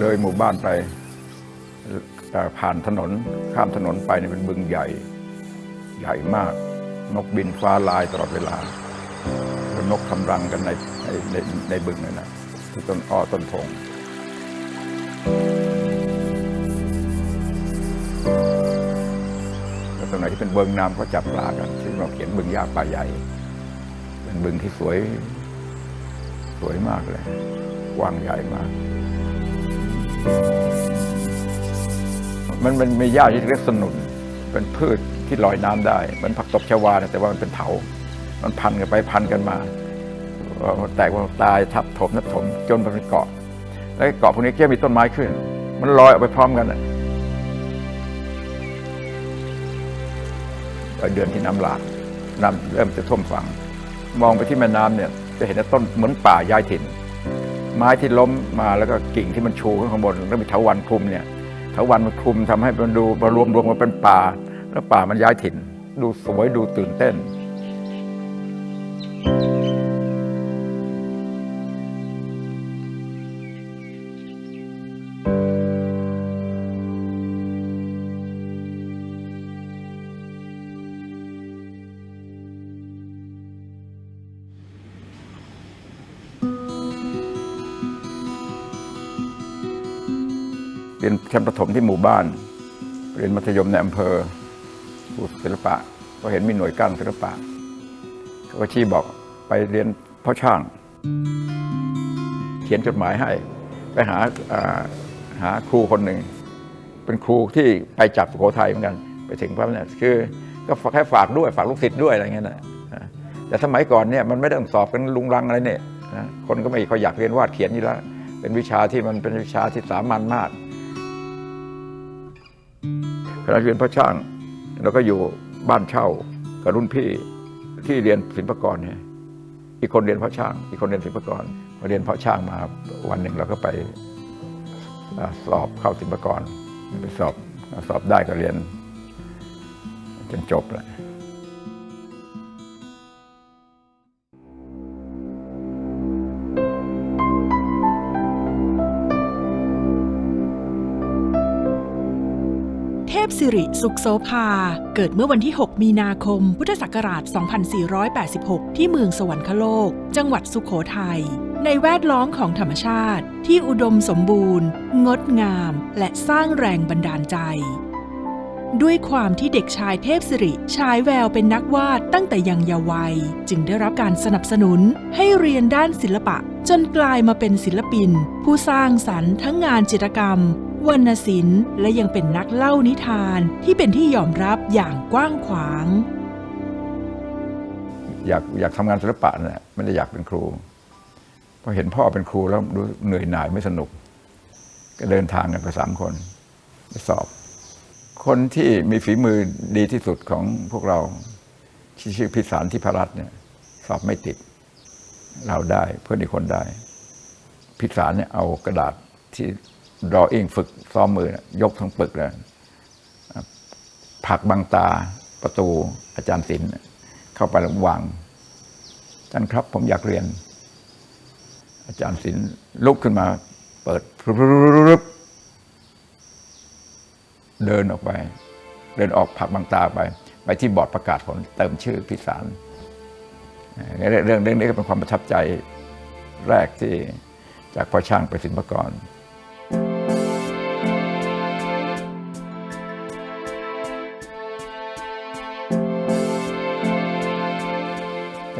เลยหมู่บ้านไปเอ่ผ่านถนนข้ามถนนไปเนี่ยเป็นบึงใหญ่ ใหญ่มาก นกบินฟ้าลายตลอดเวลาแล้วนกทำรังกันในในในในบึงนั่นนะที่ต้นอ้อต้นทงแล้ ที่เป็นเบิงน้ำก็จับปลากันที่เราเขียนบึงยาป่าใหญ่ เป็นบึงที่สวย สวยมากเลยกว้างใหญ่มาก มันมันมีหญ้าที่เรียกสนุน เป็นพืชที่ลอยน้ำได้มือนผักตบชวาแต่ว่ามันเป็นเถา มันพันกันไปพันกันมาแตกมันตายทับถมนับถมจนมันเป็นเกาะ แล้วเกาะพวกนี้ก็มีต้นไม้ขึ้น มันลอยออกไปพร้อมกันน่ะ ปเดือนที่น้ำหลากน้ำเริ่มจะท่วมฝั่ง มองไปที่แม่น้ำเนี่ยจะเห็นว่าต้นเหมือนป่าย้ายถิ่น ไม้ที่ล้มมาแล้วก็กิ่งที่มันชูขึ้นข้างบนแล้วมีเถาวันคลุมเนี่ยเถาวันมันคลุมทำให้มันดูมารวมรวมมาเป็นป่า แล้วป่ามันย้ายถิ่น ดูสวยดูตื่นเต้น เรียนชั้นประถมที่หมู่บ้าน เรียนมัธยมในอำเภอครูศิลปะ ก็เห็นมีหน่วยก้านศิลปะเขาก็ชี้บอกไปเรียนพ่อช่าง เขียนจดหมายให้ ไปหาหาครูคนหนึ่ง เป็นครูที่ไปจากสุโขทัยเหมือนกัน ไปถึงพระเนี่ยคือก็แค่ฝากด้วยฝากลูกศิษย์ด้วยอะไรเงี้ยนะอ่าแต่สมัยก่อนเนี่ยมันไม่ต้องสอบกันลุงรังอะไรเนี่ยคนก็ไม่เขาอยากเรียนวาดเขียนอยู่แล้วเป็นวิชาที่มันเป็นวิชาที่สามัญมาก ขณะเรียนพระช่างเราก็อยู่บ้านเช่ากับรุ่นพี่ที่เรียนศิลปกรเนี่ยอีกคนเรียนพระช่าง อีกคนเรียนศิลปกรมาเรียนพระช่างมาวันหนึ่งเราก็ไปสอบเข้าศิลปกรไปสอบสอบได้ก็เรียนจนจบแล้ว พสิริสุขโสภา เกิดเมื่อวันที่ 6 มีนาคม พุทธศักราช 2486 ที่เมืองสวรรคโลก จังหวัดสุขโขทัย ในแวดล้อมของธรรมชาติ ที่อุดมสมบูรณ์ งดงาม และสร้างแรงบันดาลใจ ด้วยความที่เด็กชายเทพสิริฉายแววเป็นนักวาดตั้งแต่ยังเยาว์วัย จึงได้รับการสนับสนุนให้เรียนด้านศิลปะจนกลายมาเป็นศิลปิน ผู้สร้างสรรค์ทั้งงานจิตรกรรม วรรณศิลป์และยังเป็นนักเล่านิทานที่เป็นที่ยอมรับอย่างกว้างขวาง อยากอยากทำงานศิลปะเนี่ยไม่ได้อยากเป็นครูพอเห็นพ่อเป็นครูแล้วดูเหนื่อยหน่ายไม่สนุก ก็เดินทางกันไปสามคนไปสอบ คนที่มีฝีมือดีที่สุดของพวกเราที่ชื่อพิสารที่พรัตน์เนี่ยสอบไม่ติด เราได้เพื่อนอีกคนได้ พิสารเนี่ยเอากระดาษที่ รออิงฝึกซ้อมมือยกทั้งปึกเลยผักบังตาประตูอาจารย์ศิลป์เข้าไปแล้ววางอาจารย์ครับ ผมอยากเรียน อาจารย์ศิลป์ลุกขึ้นมา เปิดพรึบเดินออกไป เดินออกผักบางตาไป ไปที่บอร์ดประกาศผลเติมชื่อพิสารเอ่อเรื่องเรื่องนี้ก็เป็นความประทับใจแรกที่จากพ่อช่างไปศิลปกร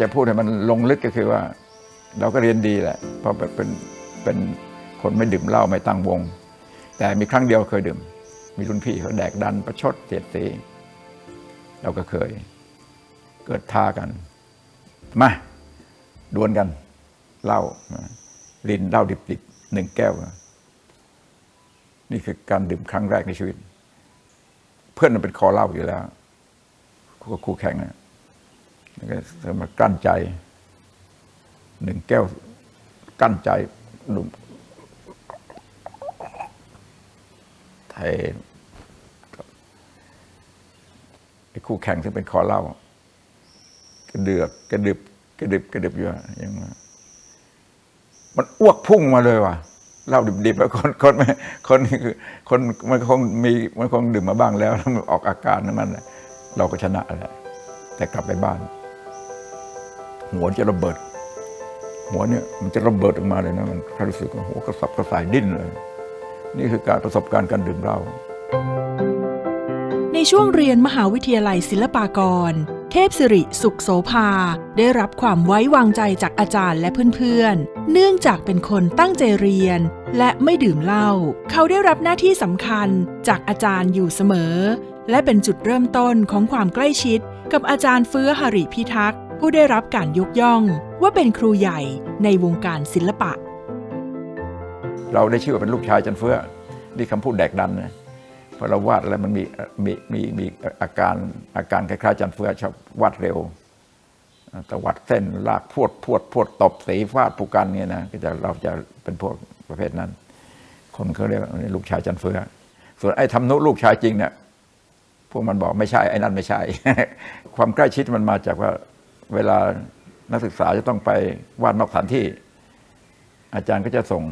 จะพูดให้มันลงลึกก็คือว่า เราก็เรียนดีแหละ เพราะเป็นเป็นคนไม่ดื่มเหล้าไม่ตั้งวง แต่มีครั้งเดียวเคยดื่ม มีรุ่นพี่เขาแดกดันประชดเสียดสีเราก็เคย เกิดท่ากัน มาดวลกันเหล้าลินเหล้าดิบๆหนึ่งแก้ว นี่คือการดื่มครั้งแรกในชีวิต เพื่อนมันเป็นคอเหล้าอยู่แล้วคู่คู่แข่งนะ สมากลั้นใจหนึ่งแก้วกั้นใจดุมเทไอ้คู่แข่งซึ่งเป็นคอเหล้ากระเดือกกระดึบกระดึบกระดึบอยู่อะยังมามันอ้วกพุ่งมาเลยว่ะเหล้าดิบๆแล้วคนคนไม่คนนี่คือคนมันคงมีมันคงดื่มมาบ้างแล้วแล้วมันออกอาการนั้นมันเราก็ชนะแหละแต่กลับไปบ้าน หัวจะระเบิด หัวเนี่ยมันจะระเบิดออกมาเลยนะมันรู้สึกว่าหัวกระสับกระส่ายดิ้นเลย นี่คือการประสบการณ์การดื่มเหล้าในช่วงเรียนมหาวิทยาลัยศิลปากร เทพสิริสุขโสภา ได้รับความไว้วางใจจากอาจารย์และเพื่อนๆ เนื่องจากเป็นคนตั้งใจเรียน และไม่ดื่มเหล้า เขาได้รับหน้าที่สำคัญจากอาจารย์อยู่เสมอ และเป็นจุดเริ่มต้นของความใกล้ชิด กับอาจารย์เฟื้อหริพิทักษ์ ผู้ได้รับการยกย่องว่าเป็นครูใหญ่ในวงการศิลปะ เราได้ชื่อว่าเป็นลูกชายจันเฟื่อนี่คำพูดแดกดันนะพอเราวาดอะไรมันมีมีมีมีอาการอาการคล้ายๆจันเฟือชอบวาดเร็วแต่วัดเส้นลากพวดพวดพวดตบสีฟาดผูกันเนี่ยนะก็จะเราจะเป็นพวกประเภทนั้น คนเขาเรียกว่าลูกชายจันเฟือ ส่วนไอ้ทำนุลูกชายจริงเนี่ยพวกมันบอกไม่ใช่ไอ้นั่นไม่ใช่ ความใกล้ชิดมันมาจากว่า เวลานักศึกษาจะต้องไปวาดนอกสถานที่ อาจารย์ก็จะส่ง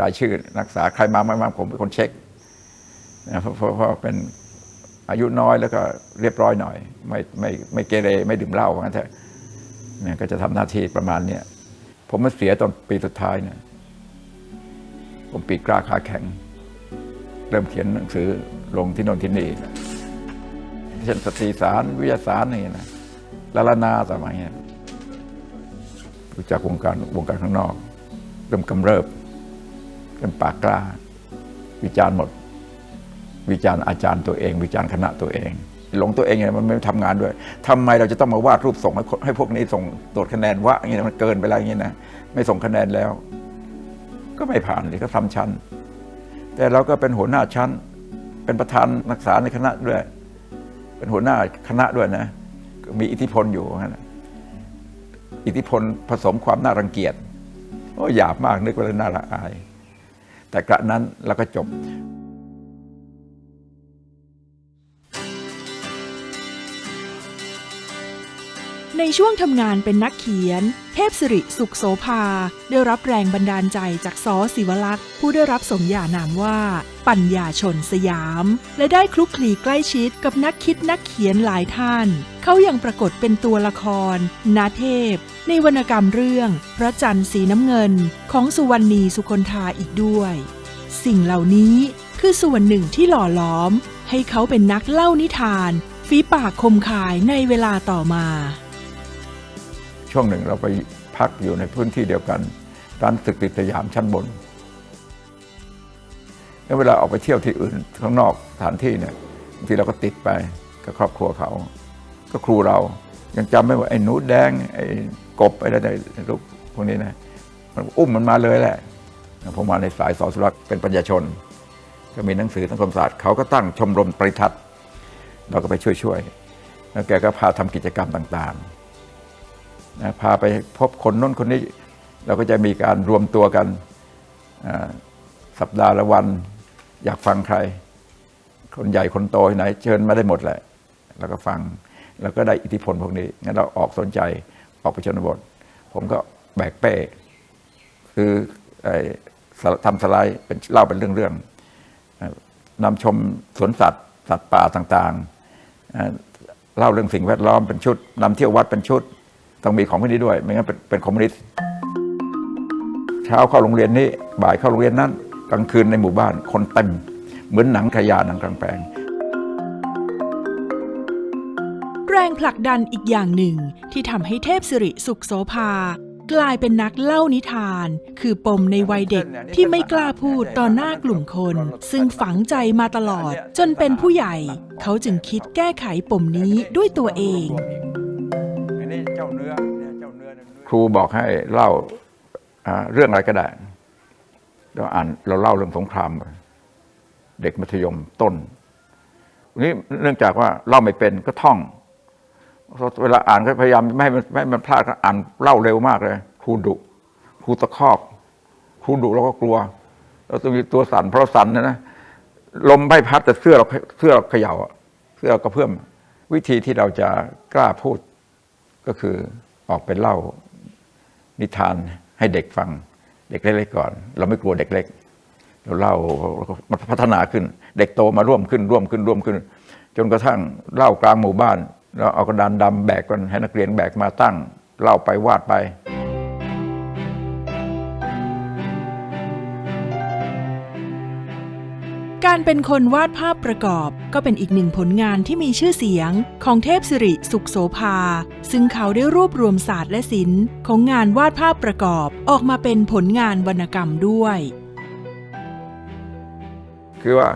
รายชื่อนักศึกษาใครมาไม่มาผมเป็นคนเช็คเพราะเพราะเพราะเป็นอายุน้อยแล้วก็เรียบร้อยหน่อย ไม่ไม่ไม่เกเรไม่ดื่มเหล้าว่างั้นเถอะเนี่ยก็จะทำหน้าที่ประมาณเนี้ยผมมาเสียตอนปีสุดท้ายเนี่ยผมปีกล้าขาแข็ง เริ่มเขียนหนังสือลงที่นนที่นี่ เช่นสตรีสารวิทยาสารนี่นะลาลานาสมัยเนี้ยรู้จักวงการวงการข้างนอก เริ่มกำเริบเป็นปากกล้า วิจารณ์หมด วิจารณ์อาจารย์ตัวเอง วิจารณ์คณะตัวเอง หลงตัวเองไงมันไม่ทำงานด้วยทำไมเราจะต้องมาวาดรูปส่งให้ให้พวกนี้ส่งตรวจคะแนนวะอย่างนี้นะมันเกินไปแล้วอย่างนี้นะไม่ส่งคะแนนแล้ว ก็ไม่ผ่านเลยก็ทำชั้น แต่เราก็เป็นหัวหน้าชั้น เป็นประธานนักศึกษาในคณะด้วย เป็นหัวหน้าคณะด้วยนะ มีอิทธิพลอยู่นะอิทธิพลผสมความน่ารังเกียจโอ้หยาบมากนึกว่าน่าละอาย แต่กระนั้นเราก็จบ ในช่วงทำงานเป็นนักเขียน เทพสิริสุขโสภา ได้รับแรงบันดาลใจจากซอศิวลักษ์ผู้ได้รับสมญานามว่า ปัญญาชนสยาม และได้คลุกคลีใกล้ชิดกับนักคิดนักเขียนหลายท่าน เขายังปรากฏเป็นตัวละคร นาเทพ ในวรรณกรรมเรื่อง พระจันทร์สีน้ำเงิน ของสุวรรณีสุคนธาอีกด้วย สิ่งเหล่านี้คือส่วนหนึ่งที่หล่อหลอม ให้เขาเป็นนักเล่านิทานฝีปากคมขายในเวลาต่อมา ช่วงหนึ่งเราไปพักอยู่ในพื้นที่เดียวกันร้านตึกติดสยามชั้นบนแล้วเวลาออกไปเที่ยวที่อื่นข้างนอกสถานที่เนี่ยบางทีเราก็ติดไปกับครอบครัวเขา ก็ครูเรายังจำไม่ว่าไอ้หนูแดงไอ้กบไอ้อะไรลูกพวกนี้นะมันอุ้มมันมาเลยแหละผมมาในสายสอสุรักษ์เป็นปัญญาชน ก็มีหนังสือสังคมศาสตร์เขาก็ตั้งชมรมปริทัศน์เราก็ไปช่วยๆแล้วแกก็พาทำกิจกรรมต่างๆ นะพาไปพบคนน้นคนนี้ เราก็จะมีการรวมตัวกันสัปดาห์ละวัน อยากฟังใคร คนใหญ่คนโตที่ไหน เชิญมาได้หมดแหละแล้วก็ฟังแล้วก็ได้อิทธิพลพวกนี้งั้นเราออกสนใจออกไปชนบท ผมก็แบกเป้ คือทำสไลด์เป็นเล่าเป็นเรื่องๆนำชมสวนสัตว์สัตว์ป่าต่างๆเล่าเรื่องสิ่งแวดล้อมเป็นชุดนำเที่ยววัดเป็นชุด ต้องมีของพวกนี้ด้วย ไม่งั้นเป็นคอมมิวนิสต์เช้าเข้าโรงเรียนนี้บ่ายเข้าโรงเรียนนั้นกลางคืนในหมู่บ้านคนเต็ม เหมือนหนังขยาหนังกลางแปลงแรงผลักดันอีกอย่างหนึ่งที่ทำให้เทพสิริสุขโสภากลายเป็นนักเล่านิทาน คือปมในวัยเด็กที่ไม่กล้าพูดต่อหน้ากลุ่มคน ซึ่งฝังใจมาตลอดจนเป็นผู้ใหญ่ เขาจึงคิดแก้ไขปมนี้ด้วยตัวเอง ครูบอกให้เล่าเรื่องอะไรก็ได้เราอ่านเราเล่าเรื่องสงคราม เด็กมัธยมต้นนี่เนื่องจากว่าเล่าไม่เป็นก็ท่องเวลาอ่านก็พยายามไม่ให้มันไม่ให้มันพลาดก็อ่านเล่าเร็วมากเลยครูดุครูตะคอกครูดุเราก็กลัวเราต้องมีตัวสั่นเพราะสั่นนะนะลมไม่พัดแต่เสื้อเราเสื้อเราเขย่าอะเราก็เพิ่มวิธีที่เราจะกล้าพูด ก็คือออกไปเล่านิทานให้เด็กฟัง เด็กเล็กๆก่อน เราไม่กลัวเด็กเล็ก เราเล่ามันพัฒนาขึ้น เด็กโตมาร่วมขึ้นร่วมขึ้นร่วมขึ้น จนกระทั่งเล่ากลางหมู่บ้านเราเอากระดานดำแบกกันให้นักเรียนแบกมาตั้ง เล่าไปวาดไป เป็นคนวาดภาพประกอบก็เป็นอีกหนึ่งผลงานที่มีชื่อเสียงของเทพสิริสุขโสภา ซึ่งเขาได้รวบรวมศาสตร์และศิลป์ของงานวาดภาพประกอบออกมาเป็นผลงานวรรณกรรมด้วย คือว่า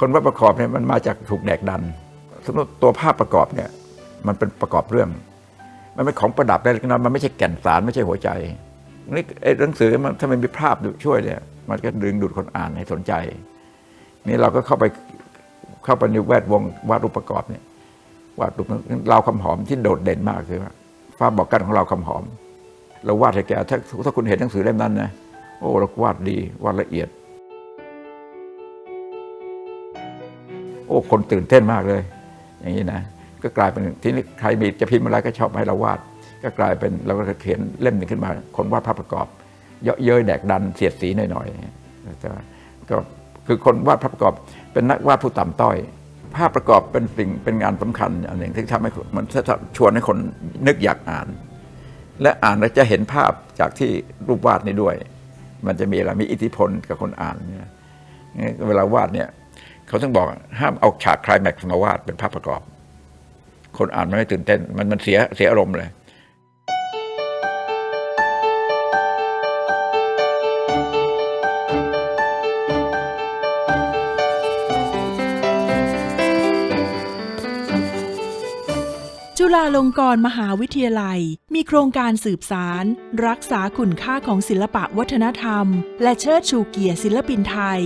คนวาดประกอบเนี่ยมันมาจากถูกแดกดันสมมติตัวภาพประกอบเนี่ยมันเป็นประกอบเรื่อง มันเป็นของประดับได้นะมันไม่ใช่แก่นสารไม่ใช่หัวใจนี่ไอ้หนังสือมันถ้ามันมีภาพช่วยเนี่ยมันก็ดึงดูดคนอ่านให้สนใจ นี่เราก็เข้าไปเข้าไปในแวดวงวาดรูปประกอบเนี่ยวาดรูปเราคำหอมที่โดดเด่นมากคือว่าฟ้าบอกกันของเราคำหอม เราวาดให้แกถ้าถ้าคุณเห็นหนังสือเล่มนั้นนะโอ้เราวาดดีวาดละเอียด โอ้คนตื่นเต้นมากเลย อย่างนี้นะก็กลายเป็นที่นี่ใครมีจะพิมพ์อะไรก็ชอบให้เราวาด ก็กลายเป็นเราก็เขียนเล่มหนึ่งขึ้นมา คนวาดภาพประกอบ เยอะเย้ยแดกดันเสียดสีหน่อยๆแต่ก็ คือคนวาดภาพประกอบเป็นนักวาดผู้ต่ำต้อย ภาพประกอบเป็นสิ่งเป็นงานสำคัญอันหนึ่งที่ทำให้มันชวนให้คนนึกอยากอ่าน และอ่านแล้วจะเห็นภาพจากที่รูปวาดนี้ด้วย มันจะมีอะไรมีอิทธิพลกับคนอ่านเนี่ยเวลาวาดเนี่ยเขาต้องบอกห้ามเอาฉากคลายแม็กซ์มาวาดเป็นภาพประกอบ คนอ่านมันไม่ตื่นเต้น มันมันเสียเสียอารมณ์เลย จุฬาลงกรณ์มหาวิทยาลัย มีโครงการสืบสาร รักษาคุณค่าของศิลปะวัฒนธรรม และเชิดชูเกียรติศิลปินไทย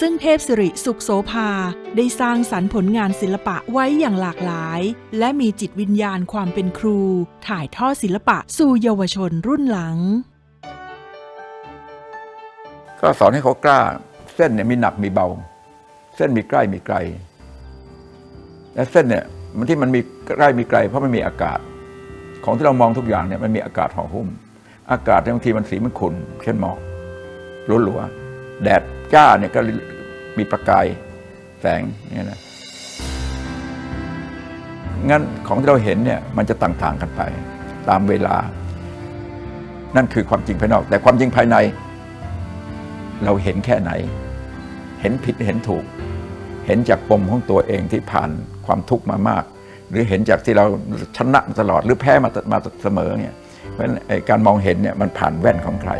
ซึ่งเทพสิริสุขโสภา ได้สร้างสรรค์ผลงานศิลปะไว้อย่างหลากหลาย และมีจิตวิญญาณความเป็นครู ถ่ายทอดศิลปะสู่เยาวชนรุ่นหลัง ก็สอนให้เขากล้า เส้นเนี่ยมีหนักมีเบา เส้นมีใกล้มีไกล และเส้นเนี่ย มันที่มันมีใกล้มีไกล เพราะมันมีอากาศ ของที่เรามองทุกอย่างเนี่ยมันมีอากาศห่อหุ้ม อากาศเนี่ยบางทีมันสีมันขุ่นเช่นหมอกหลัวๆแดดจ้าเนี่ยก็มีประกายแสงเนี่ยนะงั้นของที่เราเห็นเนี่ยมันจะต่างๆกันไป ตามเวลา นั่นคือความจริงภายนอก แต่ความจริงภายใน เราเห็นแค่ไหน เห็นผิดเห็นถูก เห็นจากปมของตัวเองที่ผ่าน ความทุกข์มามาก หรือเห็นจากที่เราชนะมาตลอดหรือแพ้มามาเสมอเนี่ยเพราะฉะนั้นไอ้การมองเห็นเนี่ยมันผ่านแว่นของใคร